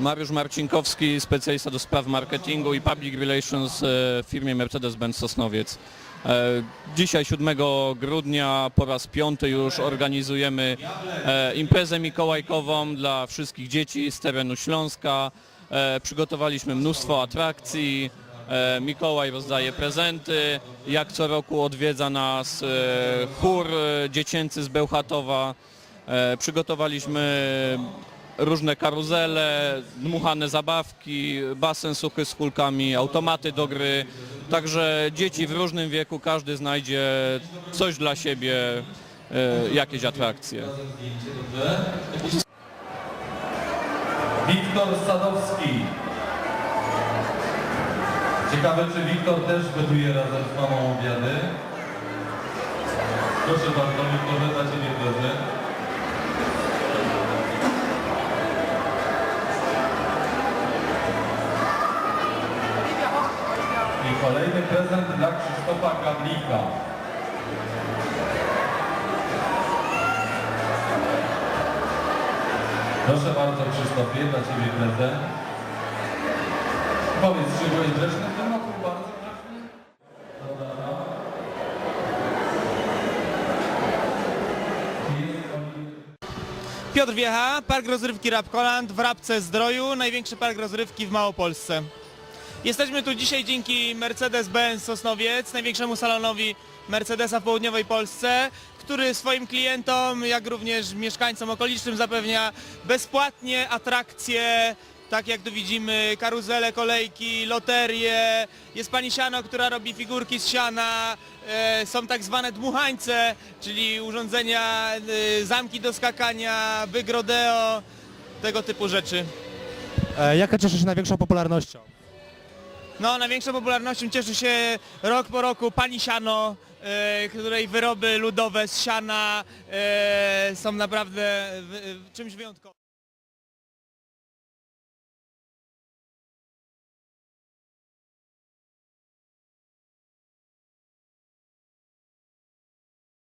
Mariusz Marcinkowski, specjalista do spraw marketingu i public relations e, w firmie Mercedes-Benz Sosnowiec. E, Dzisiaj 7 grudnia po raz piąty już organizujemy e, imprezę mikołajkową dla wszystkich dzieci z terenu Śląska. Przygotowaliśmy mnóstwo atrakcji. Mikołaj rozdaje prezenty. Jak co roku odwiedza nas chór dziecięcy z Bełchatowa. Przygotowaliśmy różne karuzele, dmuchane zabawki, basen suchy z kulkami, automaty do gry. Także dzieci w różnym wieku, każdy znajdzie coś dla siebie, e, jakieś atrakcje. Wiktor Sadowski. Ciekawe, czy Wiktor też gotuje razem z mamą obiady. Proszę bardzo, Wiktorze, dla Ciebie prezent. Kolejny prezent dla Krzysztofa Gawlika. Proszę bardzo Krzysztofie, dla Ciebie prezent. Powiedz, czy byłeś grzeczny w tym roku? Bardzo grzeczny? Piotr Wiecha, Park Rozrywki Rapkoland w Rabce Zdroju, największy park rozrywki w Małopolsce. Jesteśmy tu dzisiaj dzięki Mercedes-Benz Sosnowiec, największemu salonowi Mercedesa w południowej Polsce, który swoim klientom, jak również mieszkańcom okolicznym zapewnia bezpłatnie atrakcje, tak jak tu widzimy, karuzele, kolejki, loterie. Jest pani Siano, która robi figurki z siana. E, są tak zwane dmuchańce, czyli urządzenia, e, zamki do skakania, wygrodeo, tego typu rzeczy. E, Jaka cieszy się największą popularnością? No, największą popularnością cieszy się rok po roku pani Siano, e, której wyroby ludowe z siana e, są naprawdę czymś wyjątkowym.